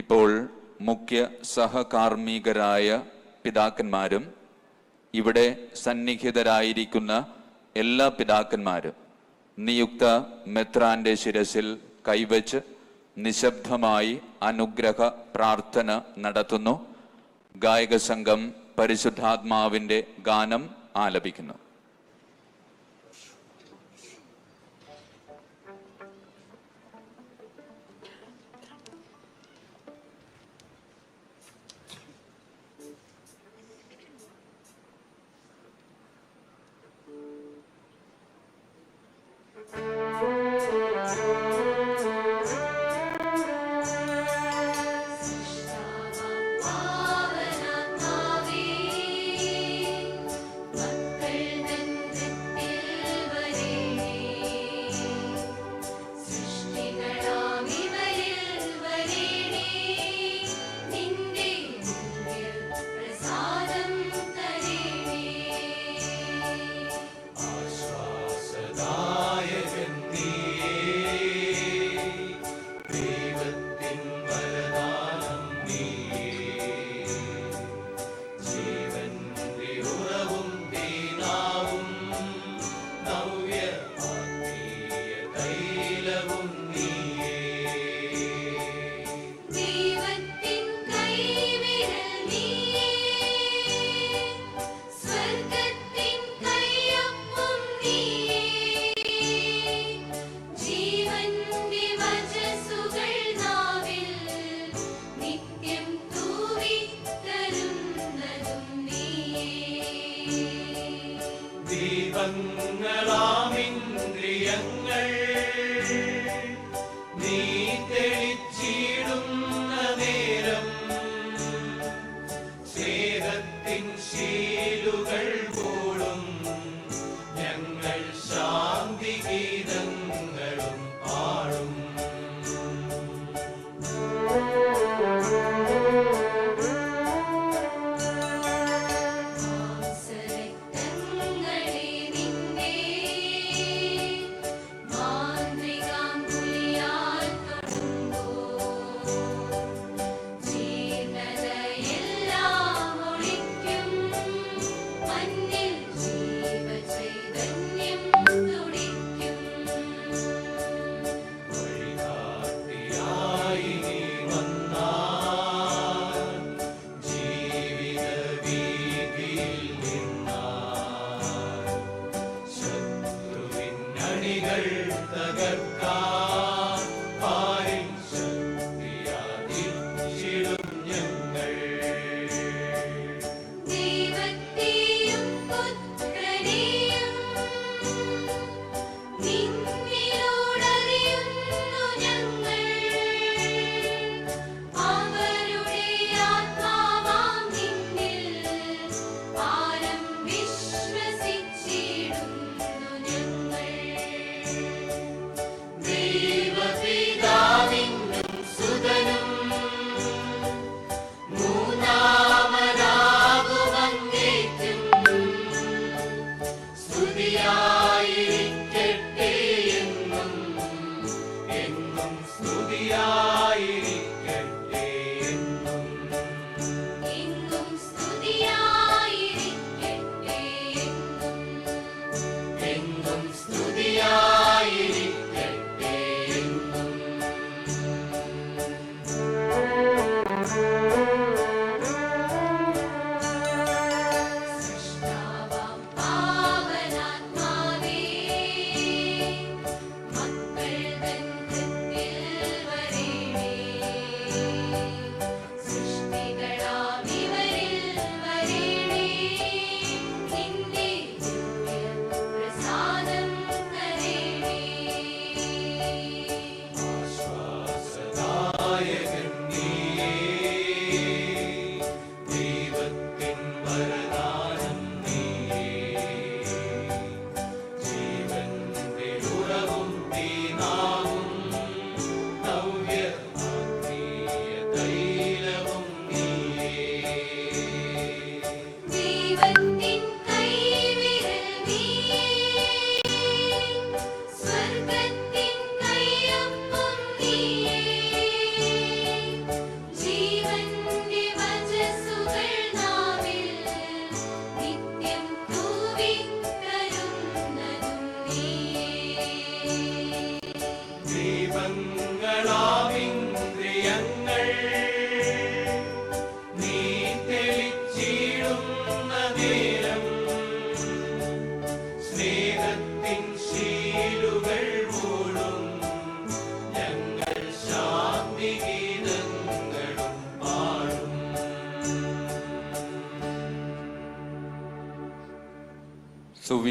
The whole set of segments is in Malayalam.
ഇപ്പോൾ മുഖ്യ സഹകാർമ്മികരായ പിതാക്കന്മാരും ഇവിടെ സന്നിഹിതരായിരിക്കുന്ന എല്ലാ പിതാക്കന്മാരും നിയുക്ത മെത്രാന്റെ ശിരസിൽ കൈവച്ച് നിശബ്ദമായി അനുഗ്രഹ പ്രാർത്ഥന നടത്തുന്നു. ഗായക സംഘം പരിശുദ്ധാത്മാവിന്റെ ഗാനം ആലപിക്കുന്നു.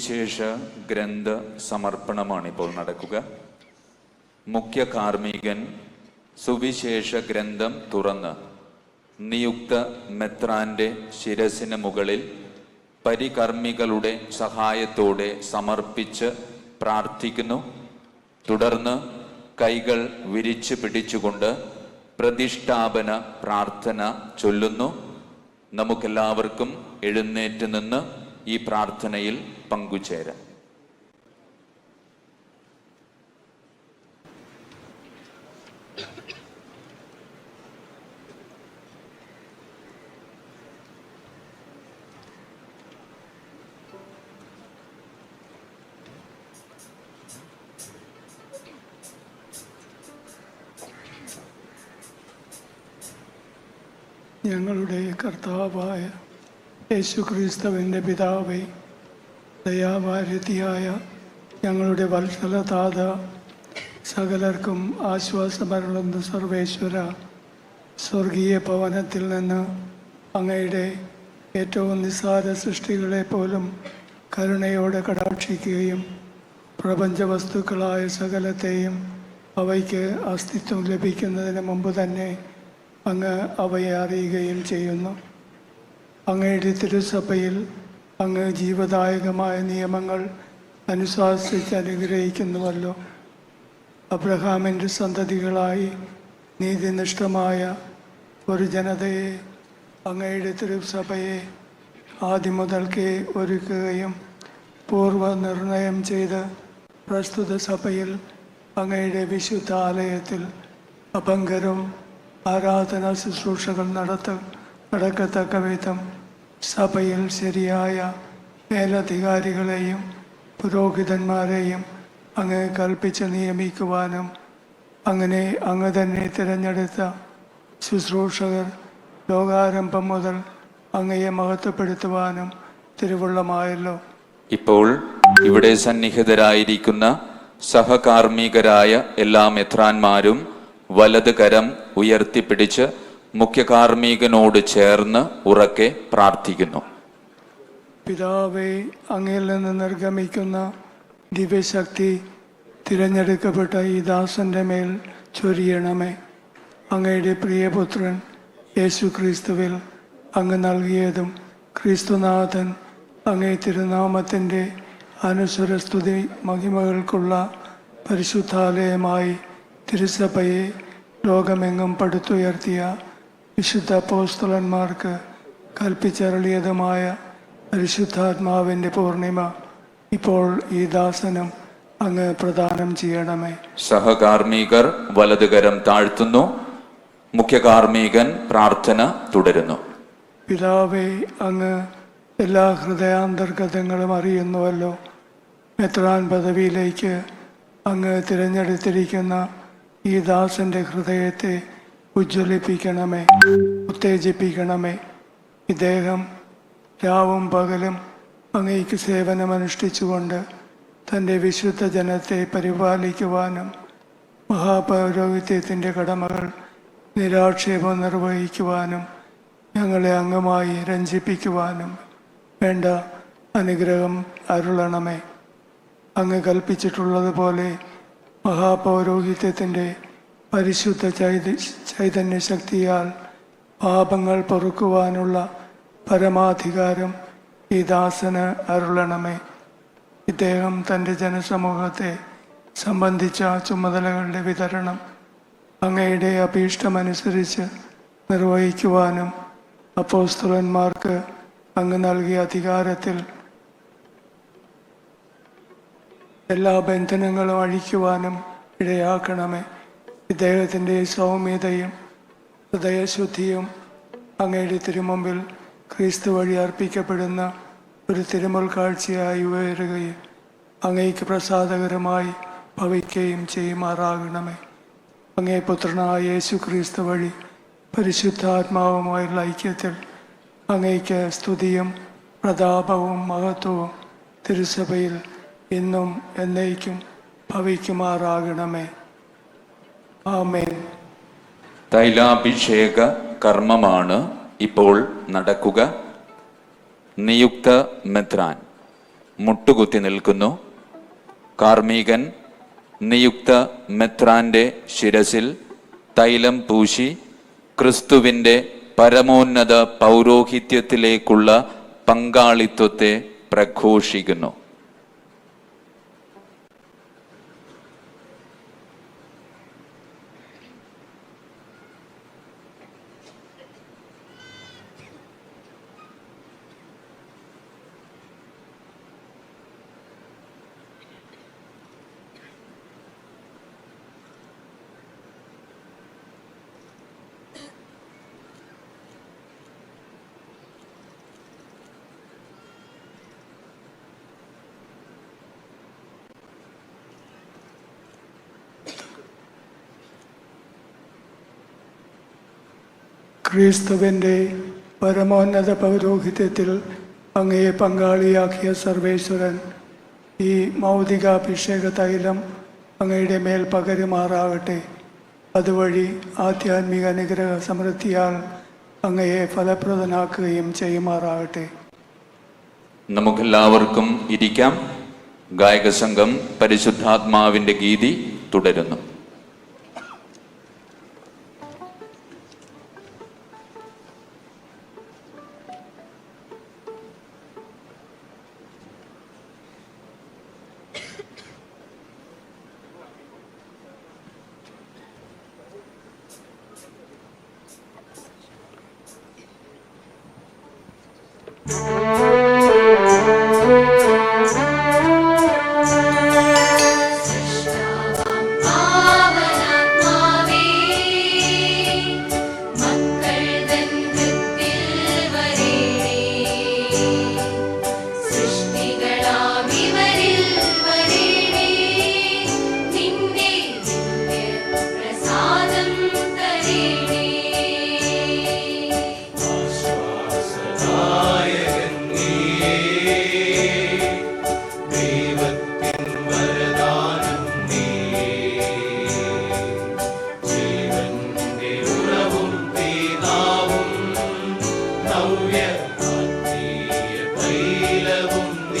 സുവിശേഷ ഗ്രന്ഥ സമർപ്പണമാണ് ഇപ്പോൾ നടക്കുക. മുഖ്യ കാർമ്മികൻ സുവിശേഷ ഗ്രന്ഥം തുറന്ന് നിയുക്ത മെത്രാന്റെ ശിരസിന് മുകളിൽ പരികർമ്മികളുടെ സഹായത്തോടെ സമർപ്പിച്ച് പ്രാർത്ഥിക്കുന്നു. തുടർന്ന് കൈകൾ വിരിച്ചു പിടിച്ചുകൊണ്ട് പ്രതിഷ്ഠാപന പ്രാർത്ഥന ചൊല്ലുന്നു. നമുക്കെല്ലാവർക്കും എഴുന്നേറ്റ് നിന്ന് ഈ പ്രാർത്ഥനയിൽ പങ്കുചേരാം. ഞങ്ങളുടെ കർത്താവായ യേശുക്രിസ്തുവിന്റെ പിതാവേ ദയാവാരതിയായ ഞങ്ങളുടെ വത്സലതാത സകലർക്കും ആശ്വാസമരുളുന്ന സർവേശ്വര സ്വർഗീയ ഭവനത്തിൽ നിന്ന് അങ്ങയുടെ ഏറ്റവും നിസ്സാര സൃഷ്ടികളെ പോലും കരുണയോടെ കടാക്ഷിക്കുകയും പ്രപഞ്ച വസ്തുക്കളായ സകലത്തെയും അവയ്ക്ക് അസ്തിത്വം ലഭിക്കുന്നതിന് മുമ്പ് തന്നെ അങ്ങ് അവയെ അറിയുകയും ചെയ്യുന്നു. അങ്ങയുടെ തിരുസഭയിൽ അങ്ങ് ജീവദായകമായ നിയമങ്ങൾ അനുശാസിച്ച് അനുഗ്രഹിക്കുന്നുവല്ലോ. അബ്രഹാമിന്റെ സന്തതികളായി നീതിനിഷ്ഠമായ ഒരു ജനതയെ അങ്ങയുടെ തിരുസഭയെ ആദ്യം മുതൽക്കേ ഒരുക്കുകയും പൂർവനിർണയം ചെയ്ത് പ്രസ്തുത സഭയിൽ അങ്ങയുടെ വിശുദ്ധ ആലയത്തിൽ അപങ്കരും ആരാധനാ ശുശ്രൂഷകൾ നടത്ത നടക്കത്തക്ക വിധം സഭയിൽ ശരിയായ മേലധികാരികളെയും പുരോഹിതന്മാരെയും അങ്ങ് കൽപ്പിച്ച് നിയമിക്കുവാനും അങ്ങനെ അങ്ങ് തന്നെ തിരഞ്ഞെടുത്ത ശുശ്രൂഷകർ ലോകാരംഭം മുതൽ അങ്ങയെ മഹത്വപ്പെടുത്തുവാനും തിരുവള്ളമായല്ലോ. ഇപ്പോൾ ഇവിടെ സന്നിഹിതരായിരിക്കുന്ന സഹകാർമ്മികരായ എല്ലാ മെത്രാന്മാരും വലത് കരം ഉയർത്തിപ്പിടിച്ച് മുഖ്യ കാർമ്മികനോട് ചേർന്ന് ഉറക്കെ പ്രാർത്ഥിക്കുന്നു. പിതാവേ അങ്ങയിൽ നിന്ന് നിർഗമിക്കുന്ന ദിവ്യശക്തി തിരഞ്ഞെടുക്കപ്പെട്ട ഈ ദാസന്റെ മേൽ ചൊരിയണമേ. അങ്ങയുടെ പ്രിയപുത്രൻ യേശു ക്രിസ്തുവിൽ അങ്ങ് നൽകിയതും ക്രിസ്തുനാഥൻ അങ്ങേ തിരുനാമത്തിന്റെ അനുസരസ്തുതി മഹിമകൾക്കുള്ള പരിശുദ്ധാലയമായി തിരുസഭയെ ലോകമെങ്ങും പടുത്തുയർത്തിയ വിശുദ്ധ പോസ്തുലന്മാർക്ക് കൽപ്പിച്ചരളിയതുമായ പരിശുദ്ധാത്മാവിന്റെ പൂർണിമ ഇപ്പോൾ ഈ ദാസനും അങ്ങ് പ്രദാനം ചെയ്യണമേ. സഹകാർമ്മികർ വലതുകരം താഴ്ത്തുന്നു. മുഖ്യകാർമികൻ പ്രാർത്ഥന തുടരുന്നു. പിതാവേ അങ്ങ് എല്ലാ ഹൃദയാന്തർഗതങ്ങളും അറിയുന്നുവല്ലോ. മെത്രാൻ പദവിയിലേക്ക് അങ്ങ് തിരഞ്ഞെടുത്തിരിക്കുന്ന ഈ ദാസന്റെ ഹൃദയത്തെ ഉജ്ജ്വലിപ്പിക്കണമേ. ഉത്തേജിപ്പിക്കണമേ. ഇദ്ദേഹം രാവും പകലും അങ്ങേക്ക് സേവനമനുഷ്ഠിച്ചുകൊണ്ട് തന്റെ വിശുദ്ധ ജനത്തെ പരിപാലിക്കുവാനും മഹാപൗരോഹിത്യത്തിന്റെ കടമകൾ നിരാക്ഷേപം നിർവഹിക്കുവാനും ഞങ്ങളെ അംഗമായി രഞ്ജിപ്പിക്കുവാനും വേണ്ട അനുഗ്രഹം അരുളണമേ. അങ്ങ് കൽപ്പിച്ചിട്ടുള്ളതുപോലെ മഹാപൗരോഹിത്യത്തിന്റെ പരിശുദ്ധ ചൈത ചൈതന്യ ശക്തിയാൽ പാപങ്ങൾ പൊറുക്കുവാനുള്ള പരമാധികാരം ഈ ദാസന് അരുളണമേ. ഇദ്ദേഹം തന്റെ ജനസമൂഹത്തെ സംബന്ധിച്ച ചുമതലകളുടെ വിതരണം അങ്ങയുടെ അഭീഷ്ടമനുസരിച്ച് നിർവഹിക്കുവാനും അപ്പോസ്തുലന്മാർക്ക് അങ്ങ് നൽകിയ അധികാരത്തിൽ എല്ലാ ബന്ധനങ്ങളും അഴിക്കുവാനും ഇടയാക്കണമേ. ഇദ്ദേഹത്തിന്റെ സൗമ്യതയും ഹൃദയശുദ്ധിയും അങ്ങയുടെ തിരുമുമ്പിൽ ക്രിസ്തു വഴി അർപ്പിക്കപ്പെടുന്ന ഒരു തിരുമുൽ കാഴ്ചയായി ഉയരുകയും അങ്ങയ്ക്ക് പ്രസാദകരമായി ഭവിക്കുകയും ചെയ്യുമാറാകണമേ. അങ്ങേ പുത്രനായ യേശു ക്രിസ്തു വഴി പരിശുദ്ധാത്മാവുമായുള്ള ഐക്യത്തിൽ അങ്ങയ്ക്ക് സ്തുതിയും പ്രതാപവും മഹത്വവും തിരുസഭയിൽ ഇന്നും എന്നേക്കും ഭവിക്കുമാറാകണമേ. തൈലാഭിഷേക കർമ്മമാണ് ഇപ്പോൾ നടക്കുക. നിയുക്ത മെത്രാൻ മുട്ടുകുത്തി നിൽക്കുന്നു. കാർമീകൻ നിയുക്ത മെത്രാന്റെ ശിരസിൽ തൈലം പൂശി ക്രിസ്തുവിന്റെ പരമോന്നത പൗരോഹിത്യത്തിലേക്കുള്ള പങ്കാളിത്വത്തെ പ്രഘോഷിക്കുന്നു. ക്രിസ്തുവിന്റെ പരമോന്നത പൗരോഹിത്യത്തിൽ അങ്ങയെ പങ്കാളിയാക്കിയ സർവേശ്വരൻ ഈ മൗതികാഭിഷേക തൈലം അങ്ങയുടെ മേൽ പകരുമാറാകട്ടെ. അതുവഴി ആധ്യാത്മിക അനുഗ്രഹ സമൃദ്ധിയാൽ അങ്ങയെ ഫലപ്രദനാക്കുകയും ചെയ്യുമാറാകട്ടെ. നമുക്കെല്ലാവർക്കും ഇരിക്കാം. ഗായക സംഘം പരിശുദ്ധാത്മാവിന്റെ ഗീതി തുടരുന്നു.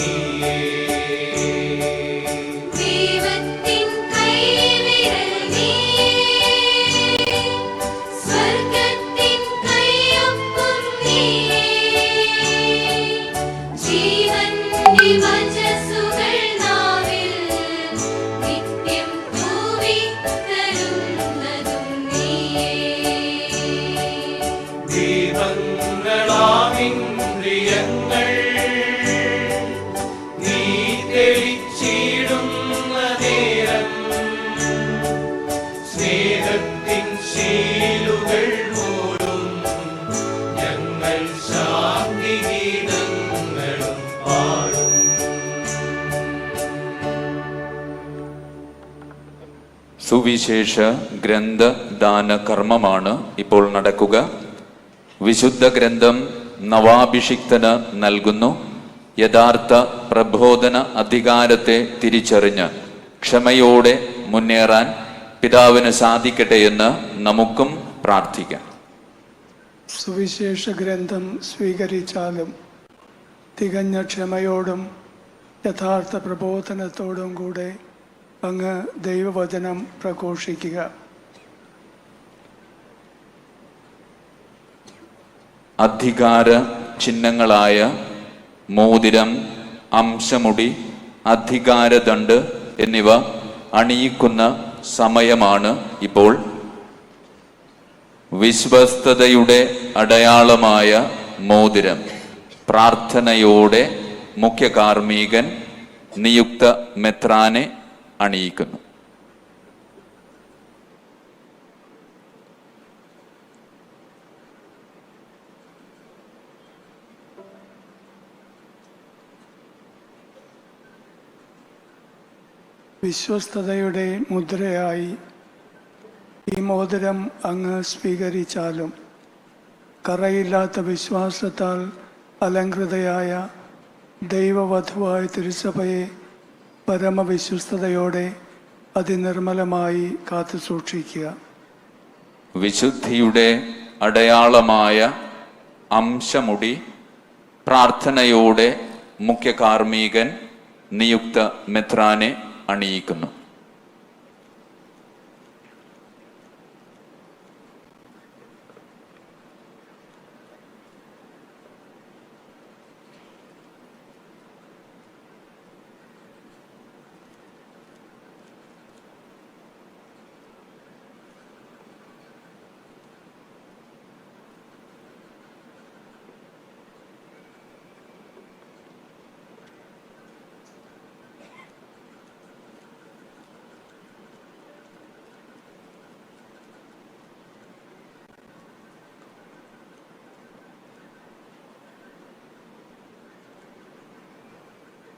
Maria. സുവിശേഷ ഗ്രന്ഥദാന കർമ്മമാണ് ഇപ്പോൾ നടക്കുക. വിശുദ്ധ ഗ്രന്ഥം നവാഭിഷിക്തന് നൽകുന്നു. യഥാർത്ഥ പ്രബോധന അധികാരത്തെ തിരിച്ചറിഞ്ഞ് ക്ഷമയോടെ മുന്നേറാൻ പിതാവിന് സാധിക്കട്ടെ എന്ന് നമുക്കും പ്രാർത്ഥിക്കാം. സുവിശേഷ ഗ്രന്ഥം സ്വീകരിച്ചാലും തികഞ്ഞ ക്ഷമയോടും യഥാർത്ഥ പ്രബോധനത്തോടും കൂടെ അങ്ങ് ദൈവവചനം പ്രഘോഷിക്കുക. അധികാര ചിഹ്നങ്ങളായ മോതിരം അംശമുടി അധികാരദണ്ട് എന്നിവ അണിയിക്കുന്ന സമയമാണ് ഇപ്പോൾ വിശ്വസ്തതയുടെ അടയാളമായ മോതിരം. പ്രാർത്ഥനയോടെ മുഖ്യ കാർമ്മികൻ നിയുക്ത മെത്രാനെ അണിയിക്കുന്നു. വിശ്വസ്തയുടെ മുദ്രയായി ഈ മോതിരം അങ്ങ് സ്വീകരിച്ചാലും കറയില്ലാത്ത വിശ്വാസത്താൽ അലങ്കൃതയായ ദൈവവധുവായ തിരുസഭയെ പരമവിശ്വസ്തയോടെ അതിനിർമ്മലമായി കാത്തു സൂക്ഷിക്കുക. വിശുദ്ധിയുടെ അടയാളമായ അംശമുടി പ്രാർത്ഥനയോടെ മുഖ്യ കാർമ്മികൻ നിയുക്ത മെത്രാനെ അണിയിക്കുന്നു.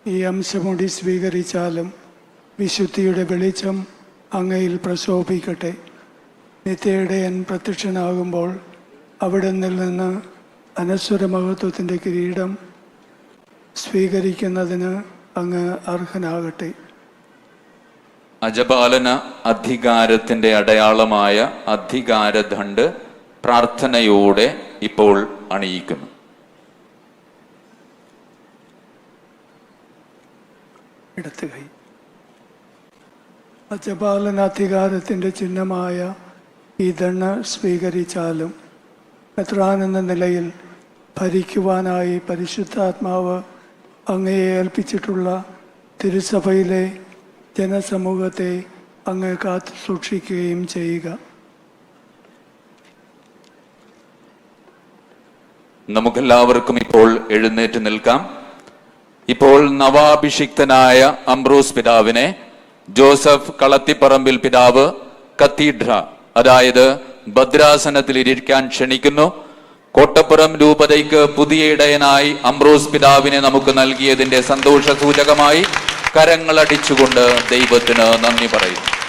ഈ അംശമുടി സ്വീകരിച്ചാലും വിശുദ്ധിയുടെ വെളിച്ചം അങ്ങയിൽ പ്രശോഭിക്കട്ടെ. നിത്യയുടെയൻ പ്രത്യക്ഷനാകുമ്പോൾ അവിടുന്നിൽ നിന്ന് അനശ്വര മഹത്വത്തിന്റെ കിരീടം സ്വീകരിക്കുന്നതിന് അങ്ങ് അർഹനാകട്ടെ. അജപാലന അധികാരത്തിന്റെ അടയാളമായ അധികാരദണ്ഡ് പ്രാർത്ഥനയോടെ ഇപ്പോൾ അണിയിക്കുന്നു. ഇടത്ത് കൈ. അജപാലനാധികാരത്തിന്റെ ചിഹ്നമായ ഈ ദണ്ണ സ്വീകരിച്ചാലും മെത്രാൻ നിലയിൽ ഭരിക്കുവാനായി പരിശുദ്ധാത്മാവ് അങ്ങയെ ഏൽപ്പിച്ചിട്ടുള്ള തിരുസഭയിലെ ജനസമൂഹത്തെ അങ്ങ് കാത്തു സൂക്ഷിക്കുകയും ചെയ്യുക. നമുക്കെല്ലാവർക്കും ഇപ്പോൾ എഴുന്നേറ്റ് നിൽക്കാം. ഇപ്പോൾ നവാഭിഷിക്തനായ അംബ്രൂസ് പിതാവിനെ ജോസഫ് കളത്തിപ്പറമ്പിൽ പിതാവ് കത്തീഡ്ര അതായത് ഭദ്രാസനത്തിൽ ഇരിക്കാൻ ക്ഷണിക്കുന്നു. കോട്ടപ്പുറം രൂപതയ്ക്ക് പുതിയ ഇടയനായി അംബ്രോസ് പിതാവിനെ നമുക്ക് നൽകിയതിന്റെ സന്തോഷ സൂചകമായി കരങ്ങളടിച്ചുകൊണ്ട് ദൈവത്തിന് നന്ദി പറയുന്നു.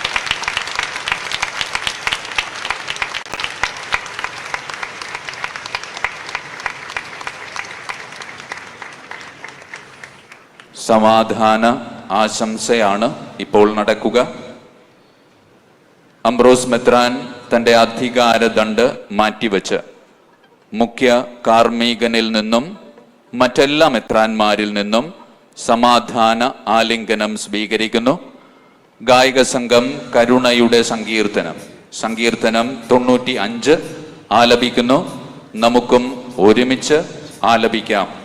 സമാധാന ആശംസയാണ് ഇപ്പോൾ നടക്കുക. അംബ്രോസ് മെത്രാൻ തന്റെ അധികാരദണ്ഡ് മാറ്റിവെച്ച് മുഖ്യ കാർമ്മികനിൽ നിന്നും മറ്റെല്ലാ മെത്രാന്മാരിൽ നിന്നും സമാധാന ആലിംഗനം സ്വീകരിക്കുന്നു. ഗായിക സംഘം കരുണയുടെ സങ്കീർത്തനം. സങ്കീർത്തനം തൊണ്ണൂറ്റി അഞ്ച് ആലപിക്കുന്നു. നമുക്കും ഒരുമിച്ച് ആലപിക്കാം.